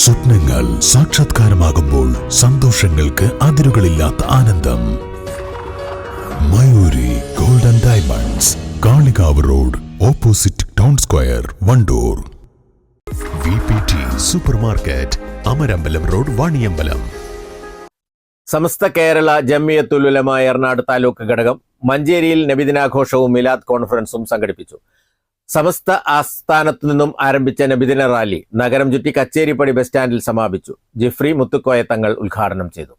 സ്വപ്നങ്ങൾ സാക്ഷാത്കാരമാകുമ്പോൾ സന്തോഷങ്ങൾക്ക് അതിരുകളില്ലാത്ത ആനന്ദം. Mayuri golden diamonds Kalikavu road opposite town square Wandoor. V P T super market Amarambalam road Vaniyambalam. Samastha Kerala Jamiyathululama Eranad taluk ഘടകം മഞ്ചേരിയിൽ നബിദിനാഘോഷവും മിലാദ് കോൺഫറൻസും സംഘടിപ്പിച്ചു. സമസ്ത ആസ്ഥാനത്തു നിന്നും ആരംഭിച്ച നബിദിന റാലി നഗരം ചുറ്റി കച്ചേരിപ്പടി ബസ് സ്റ്റാൻഡിൽ സമാപിച്ചു ജിഫ്രി മുത്തുക്കോയ തങ്ങൾ ഉദ്ഘാടനം ചെയ്തു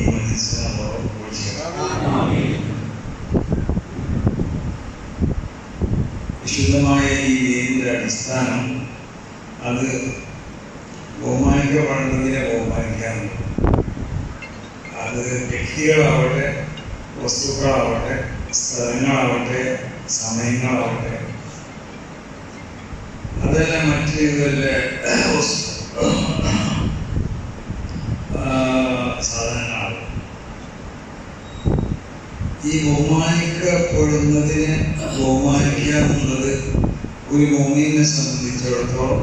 ഈ ചെയ്യട്ടെ. വിശുദ്ധമായ ഈ വേദിയുടെ അടിസ്ഥാനം അത് ബഹുമാനിക്കപ്പെടുന്നതിനെ ബഹുമാനിക്കാറുണ്ട്. അത് വ്യക്തികളാവട്ടെ വസ്തുക്കളാവട്ടെ സ്ഥലങ്ങളാവട്ടെ സമയങ്ങളാവട്ടെ. അതല്ല മറ്റു വല്ല ഈ ബഹുമാനിക്കപ്പെടുന്നതിനെ ബഹുമാനിക്കുക എന്നുള്ളത് ഒരു മോമിനെ സംബന്ധിച്ചിടത്തോളം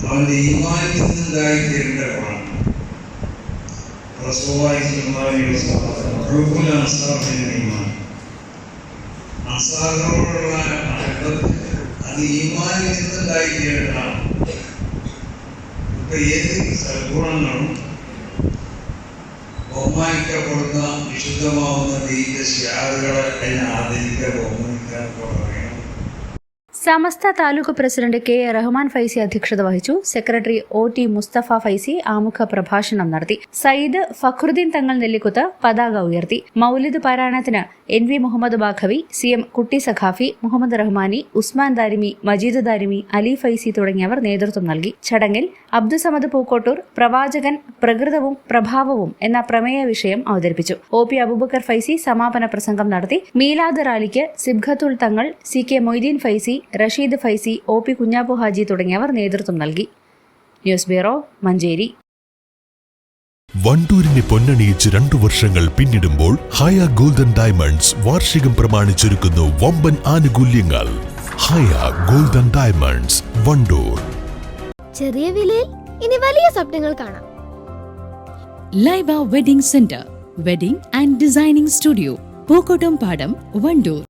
അവന്റെ ഈമാനിൽ നിന്നുണ്ടായി തീരേണ്ടതാണ് സൽഗുണങ്ങളും ബഹുമാനിക്കപ്പെടുന്ന വിശുദ്ധമാവുന്ന ദൈവ ശിയാറുകളെ ബഹുമാനിക്കുക എന്നൊക്കെ പറയണം Samastha taluk president K A Rahman Faizy അധ്യക്ഷത വഹിച്ചു. Secretary O T Musthafa Faizy ആമുഖ പ്രഭാഷണം നടത്തി. സയ്യിദ് ഫഖറുദ്ദീൻ തങ്ങൾ നെല്ലിക്കുത്ത് പതാക ഉയർത്തി. മൗലിദ് പാരായണത്തിന് N V Muhammad Baqavi C M Kutty Saqafi Muhammad Rahmani Usman Darimi Majeed Darimi Ali Faizy തുടങ്ങിയവർ നേതൃത്വം നൽകി. ചടങ്ങിൽ അബ്ദുസമദ് പൂക്കോട്ടൂർ പ്രവാചകൻ പ്രകൃതവും പ്രഭാവവും എന്ന പ്രമേയ വിഷയം അവതരിപ്പിച്ചു. ഒ പി അബൂബക്കർ ഫൈസി സമാപന പ്രസംഗം നടത്തി. മീലാദ് റാലിക്ക് Sibghatul Thangal C K Moideen Faizy Rasheed Faizy O P Kunhappu Haji തുടങ്ങിയവർ നേതൃത്വം നൽകി. News bureau Manjeri. വണ്ടൂരിനെ പൊന്നണിയിച്ച് രണ്ടു വർഷങ്ങൾ പിന്നിടുമ്പോൾ ഹയ ഗോൾഡൻ ഡയമണ്ട്സ് വാർഷികം പ്രമാണിച്ചൊരുക്കുന്നു വമ്പൻ ആനുകൂല്യങ്ങൾ. Haya golden diamonds Wandoor. ചെറിയ വിലയിൽ ഇനി വലിയ സ്വപ്നങ്ങൾ കാണാം. Laiba wedding centre wedding and designing studio Pookkottum Padam Wandoor.